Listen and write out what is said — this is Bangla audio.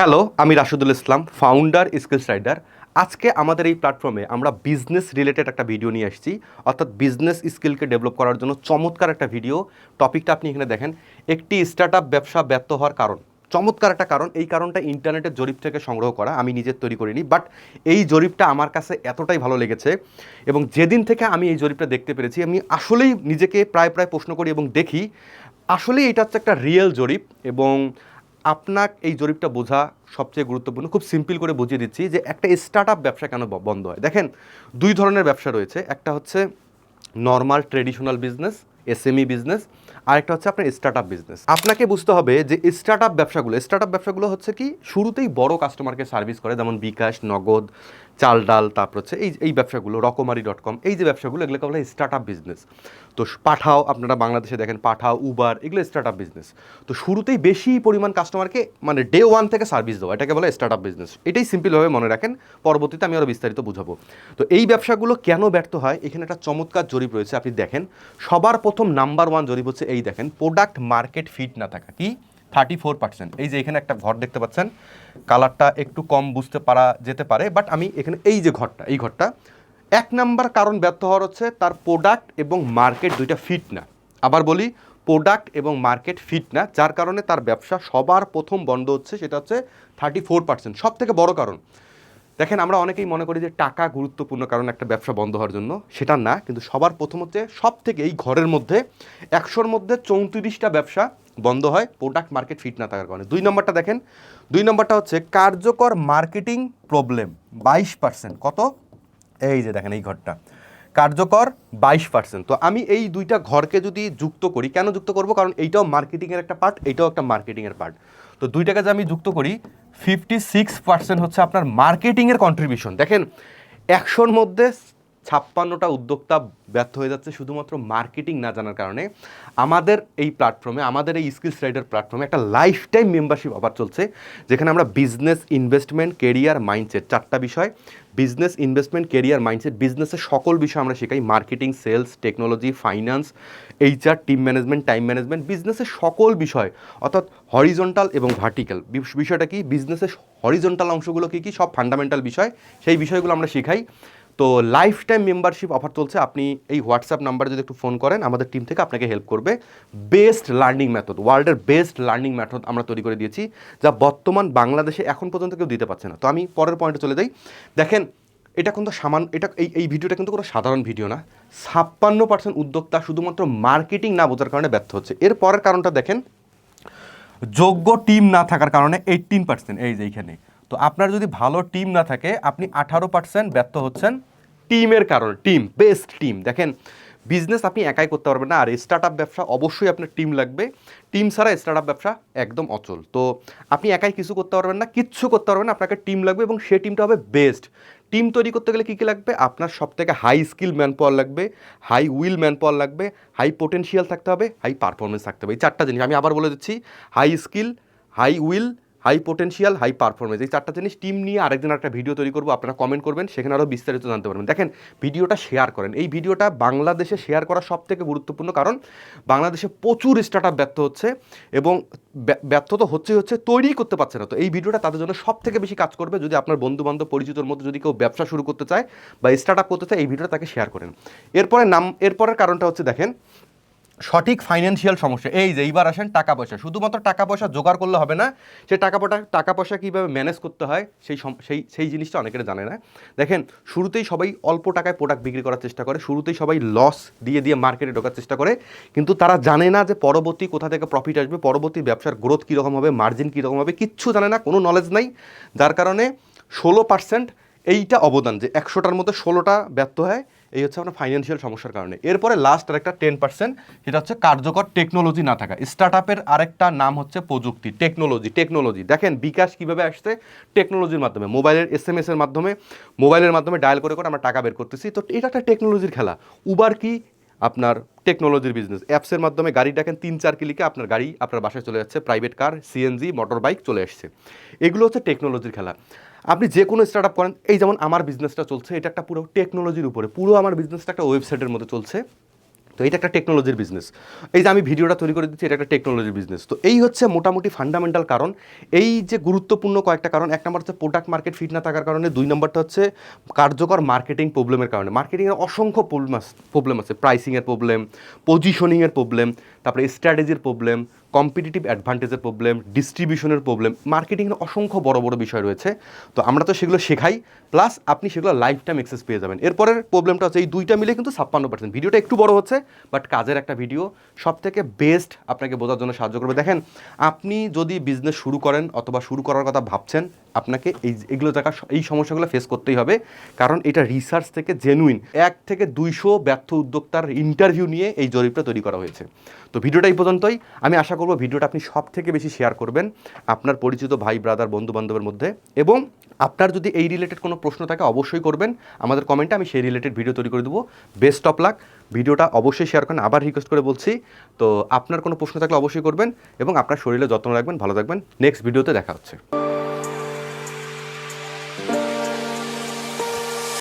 হ্যালো আমি Rashidul Islam founder skills rider আজকে আমাদের এই প্ল্যাটফর্মে আমরা বিজনেস রিলেটেড একটা ভিডিও নিয়ে আসছি। অর্থাৎ বিজনেস স্কিলকে ডেভেলপ করার জন্য চমৎকার একটা ভিডিও টপিকটা আপনি এখানে দেখেন। একটি স্টার্ট ব্যবসা ব্যর্থ হওয়ার কারণ। চমৎকার একটা কারণ, এই কারণটা ইন্টারনেটের জরিপ থেকে সংগ্রহ করা। আমি নিজের তৈরি করিনি বাট এই জরিপটা আমার কাছে এতটাই ভালো লেগেছে। এবং যেদিন থেকে আমি এই জরিপটা দেখতে পেরেছি, আমি আসলেই নিজেকে প্রায় প্রায় প্রশ্ন করি এবং দেখি, আসলেই এটা হচ্ছে একটা রিয়েল জরিপ। এবং আপনার এই জরিপটা বোঝা সবচেয়ে গুরুত্বপূর্ণ। খুব সিম্পল করে বুঝিয়ে দিচ্ছি যে একটা স্টার্ট আপ ব্যবসা কেন বন্ধ হয়। দেখেন, দুই ধরনের ব্যবসা রয়েছে। একটা হচ্ছে normal traditional business, SME business আরেকটা হচ্ছে আপনার স্টার্ট আপ বিজনেস। আপনাকে বুঝতে হবে যে স্টার্ট আপ ব্যবসাগুলো স্টার্ট আপ ব্যবসাগুলো হচ্ছে কি, শুরুতেই বড় কাস্টমারকে সার্ভিস করে, যেমন বিকাশ, নগদ চাল ডাল তারপর হচ্ছে এই এই ব্যবসাগুলো, রকমারি ডট কম এই যে ব্যবসাগুলো, এগুলোকে বলা হয় স্টার্ট আপ বিজনেস তো পাঠাও, আপনারা বাংলাদেশে দেখেন, পাঠাও উবার এগুলো স্টার্ট আপ বিজনেস তো শুরুতেই বেশি পরিমাণ কাস্টমারকে মানে ডে ওয়ান থেকে সার্ভিস দেওয়া, এটাকে বলে স্টার্ট আপ বিজনেস এটাই সিম্পলভাবে মনে রাখেন, পরবর্তীতে আমি আরও বিস্তারিত বুঝাবো। তো এই ব্যবসাগুলো কেন ব্যর্থ হয়? এখানে একটা চমৎকার জরিপ রয়েছে, আপনি দেখেন। সবার প্রথম নাম্বার ওয়ান জরিপ হচ্ছে এই দেখেন প্রোডাক্ট মার্কেট ফিট না থাকা। কি? থার্টি ফোর পার্সেন্ট এই যে এখানে একটা ঘর দেখতে পাচ্ছেন, কালারটা একটু কম বুঝতে পারা যেতে পারে বাট আমি এখানে এই যে ঘরটা, এই ঘরটা, এক নাম্বার কারণ ব্যর্থ হওয়ার হচ্ছে তার প্রোডাক্ট এবং মার্কেট দুইটা ফিট না। আবার বলি প্রোডাক্ট এবং মার্কেট ফিট না, যার কারণে তার ব্যবসা সবার প্রথম বন্ধ হচ্ছে, সেটা হচ্ছে থার্টি ফোর পার্সেন্ট সব থেকে বড় কারণ। দেখেন, আমরা অনেকেই মনে করি যে টাকা গুরুত্বপূর্ণ কারণ একটা ব্যবসা বন্ধ হওয়ার জন্য। সেটা না, কিন্তু সবার প্রথম হচ্ছে সব থেকে এই ঘরের মধ্যে একশোর মধ্যে চৌত্রিশটা ব্যবসা বন্ধ হয় প্রোডাক্ট মার্কেট ফিট না থাকার কারণে। দুই নম্বরটা দেখেন, দুই নম্বরটা হচ্ছে কার্যকর মার্কেটিং প্রবলেম বাইশ পার্সেন্ট কত? এই যে দেখেন, এই ঘরটা। কার্যকর বাইশ পার্সেন্ট তো আমি এই দুইটা ঘরকে যদি যুক্ত করি, কেন যুক্ত করব? কারণ এইটাও মার্কেটিংয়ের একটা পার্ট এইটাও একটা মার্কেটিংয়ের পার্ট তো দুইটাকে যে আমি যুক্ত করি ফিফটি সিক্স পার্সেন্ট হচ্ছে আপনার মার্কেটিংয়ের কন্ট্রিবিউশন দেখেন, একশোর মধ্যে ছাপ্পান্নটা উদ্যোক্তা ব্যর্থ হয়ে যাচ্ছে শুধুমাত্র মার্কেটিং না জানার কারণে। আমাদের এই প্ল্যাটফর্মে আমাদের এই স্কিলস রাইডার প্ল্যাটফর্মে একটা লাইফ টাইম মেম্বারশিপ অফার চলছে, যেখানে আমরা বিজনেস ইনভেস্টমেন্ট কেরিয়ার মাইন্ডসেট চারটা বিষয়। বিজনেস ইনভেস্টমেন্ট কেরিয়ার মাইন্ডসেট বিজনেসের সকল বিষয় আমরা শেখাই। Marketing sales technology finance HR team management time management বিজনেসের সকল বিষয়। অর্থাৎ হরিজন্টাল এবং ভার্টিক্যাল বিষয়টা কি? বিজনেসের হরিজন্টাল অংশগুলো কী কী? সব ফান্ডামেন্টাল বিষয়। সেই বিষয়গুলো আমরা শেখাই। তো লাইফ টাইম মেম্বারশিপ অফার চলছে। আপনি এই হোয়াটসঅ্যাপ নাম্বারে যদি একটু ফোন করেন, আমাদের টিম থেকে আপনাকে হেল্প করবে। বেস্ট লার্নিং মেথড ওয়ার্ল্ডের বেস্ট লার্নিং মেথড আমরা তৈরি করে দিয়েছি, যা বর্তমান বাংলাদেশে এখন পর্যন্ত কেউ দিতে পারছে না। তো আমি পরের পয়েন্টে চলে যাই। দেখেন, এটা কিন্তু সামান্য এটা এই এই ভিডিওটা কিন্তু কোনো সাধারণ ভিডিও না। ছাপ্পান্ন পার্সেন্ট উদ্যোক্তা শুধুমাত্র মার্কেটিং না বোঝার কারণে ব্যর্থ হচ্ছে। এর পরের কারণটা দেখেন, যোগ্য টিম না থাকার কারণে এইটিন পার্সেন্ট এই যে এইখানে। তো আপনার যদি ভালো টিম না থাকে, আপনি আঠারো পার্সেন্ট ব্যর্থ হচ্ছেন। টিমের কারণে, টিম বেস্ট টিম দেখেন বিজনেস আপনি একাই করতে পারবেন না, আর স্টার্ট আপ ব্যবসা অবশ্যই আপনার টিম লাগবে। টিম ছাড়া স্টার্ট আপ ব্যবসা একদম অচল। তো আপনি একাই কিছু করতে পারবেন না, কিচ্ছু করতে পারবেন না, আপনাকে টিম লাগবে এবং সে টিমটা হবে বেস্ট টিম তৈরি করতে গেলে কী কী লাগবে? আপনার সব থেকে হাই স্কিল ম্যান পাওয়ার লাগবে হাই উইল ম্যান পাওয়ার লাগবে হাই পোটেনশিয়াল থাকতে হবে হাই পারফরমেন্স থাকতে হবে। এই চারটা জিনিস আমি আবার বলে দিচ্ছি high skill high will high potential high performance এই চারটা জিনিস টিম নিয়ে আরেকদিন একটা ভিডিও তৈরি করব। আপনারা কমেন্ট করবেন, সেখানে আরও বিস্তারিত জানতে পারবেন। দেখেন ভিডিওটা শেয়ার করেন। এই ভিডিওটা বাংলাদেশে শেয়ার করা সব থেকে গুরুত্বপূর্ণ কারণ, বাংলাদেশে প্রচুর স্টার্ট আপ ব্যর্থ হচ্ছে এবং ব্য- ব্যর্থ তো হচ্ছে হচ্ছে, তৈরিই করতে পারছে না। তো এই ভিডিওটা তাদের জন্য সব থেকে বেশি কাজ করবে যদি আপনার বন্ধু বান্ধব পরিচিতর মধ্যে যদি কেউ ব্যবসা শুরু করতে চায় বা স্টার্ট আপ করতে চায়, এই ভিডিওটা তাকে শেয়ার করেন। এরপরে নাম, এরপরের কারণটা হচ্ছে, দেখেন সঠিক ফাইন্যান্সিয়াল সমস্যা। এই যে, এইবার আসেন, টাকা পয়সা। শুধুমাত্র টাকা পয়সা জোগাড় করলে হবে না, সে টাকা পয়সা টাকা পয়সা কীভাবে ম্যানেজ করতে হয়, সেই সেই সেই জিনিসটা অনেকের জানে না। দেখেন, শুরুতেই সবাই অল্প টাকায় প্রোডাক্ট বিক্রি করার চেষ্টা করে, শুরুতেই সবাই লস দিয়ে দিয়ে মার্কেটে ঢোকার চেষ্টা করে, কিন্তু তারা জানে না যে পরবর্তী কোথা থেকে প্রফিট আসবে, পরবর্তী ব্যবসার গ্রোথ কীরকম হবে মার্জিন কীরকম হবে, কিচ্ছু জানে না, কোনো নলেজ নাই। যার কারণে ষোলো পার্সেন্ট এইটা অবদান যে, একশোটার মধ্যে ষোলোটা ব্যর্থ হয় এই হচ্ছে আপনার ফাইন্যান্সিয়াল সমস্যার কারণে। এরপরে লাস্ট আরেকটা টেন পার্সেন্ট সেটা হচ্ছে কার্যকর টেকনোলজি না থাকা। স্টার্ট আপের আরেকটা নাম হচ্ছে প্রযুক্তি টেকনোলজি টেকনোলজি দেখেন বিকাশ কীভাবে আসছে? টেকনোলজির মাধ্যমে মোবাইলের এস এম এসের মাধ্যমে মোবাইলের মাধ্যমে ডায়াল করে করে আমরা টাকা বের করতেছি। তো এটা একটা টেকনোলজির খেলা। উবার কি আপনার টেকনোলজির বিজনেস অ্যাপসের মাধ্যমে গাড়ি ডাকেন তিন চার কিলিকে আপনার গাড়ি আপনার বাসায় চলে যাচ্ছে private car CNG motor bike চলে আসছে এগুলো হচ্ছে টেকনোলজির খেলা। আপনি যে কোনো স্টার্ট আপ করেন, এই যেমন আমার বিজনেসটা চলছে, এটা একটা পুরো টেকনোলজির উপরে, পুরো আমার বিজনেসটা একটা ওয়েবসাইটের মধ্যে চলছে। তো এটা একটা টেকনোলজির বিজনেস এই যে আমি ভিডিওটা তৈরি করে দিচ্ছি, এটা একটা টেকনোলজির বিজনেস তো এই হচ্ছে মোটামুটি ফান্ডামেন্টাল কারণ। এই যে গুরুত্বপূর্ণ কয়েকটা কারণ, এক নম্বর হচ্ছে প্রোডাক্ট মার্কেট ফিট না থাকার কারণে, দুই নম্বরটা হচ্ছে কার্যকর মার্কেটিং প্রবলেমের কারণে। মার্কেটিংয়ের অসংখ্য প্রবলেম প্রবলেম আছে। প্রাইসিংয়ের প্রবলেম পজিশনিংয়ের প্রবলেম তারপরে স্ট্র্যাটেজির প্রবলেম কম্পিটিটিভ অ্যাডভান্টেজের প্রবলেম ডিস্ট্রিবিউশনের প্রবলেম মার্কেটিংয়ের অসংখ্য বড় বড় বিষয় রয়েছে। তো আমরা তো সেগুলো শেখাই প্লাস আপনি সেগুলো লাইফ টাইম এক্সেস পেয়ে যাবেন। এরপরের প্রবলেমটা হচ্ছে এই দুইটা মিলে কিন্তু ছাপ্পান্ন পার্সেন্ট ভিডিওটা একটু বড় হচ্ছে বাট কাজের একটা ভিডিও। সব থেকে বেস্ট আপনাকে বোঝার জন্য সাহায্য করবে। দেখেন, আপনি যদি বিজনেস শুরু করেন অথবা শুরু করার কথা ভাবছেন, আপনাকে এই, এগুলো জায়গা এই সমস্যাগুলো ফেস করতেই হবে। কারণ এটা রিসার্চ থেকে জেনুইন এক থেকে দুইশো ব্যর্থ উদ্যোক্তার ইন্টারভিউ নিয়ে এই জরিপটা তৈরি করা হয়েছে। তো ভিডিওটা এই পর্যন্তই। আমি আশা করব ভিডিওটা আপনি সব থেকে বেশি শেয়ার করবেন আপনার পরিচিত ভাই ব্রাদার বন্ধু বান্ধবের মধ্যে। এবং আপনার যদি এই রিলেটেড কোনো প্রশ্ন থাকে অবশ্যই করবেন। আমাদের কমেন্টে আমি সেই রিলেটেড ভিডিও তৈরি করে দেবো। বেস্ট অফ লাক ভিডিওটা অবশ্যই শেয়ার করেন। আবার রিকোয়েস্ট করে বলছি, তো আপনার কোনো প্রশ্ন থাকলে অবশ্যই করবেন এবং আপনার শরীরে যত্ন রাখবেন, ভালো থাকবেন। নেক্সট ভিডিওতে দেখা হচ্ছে।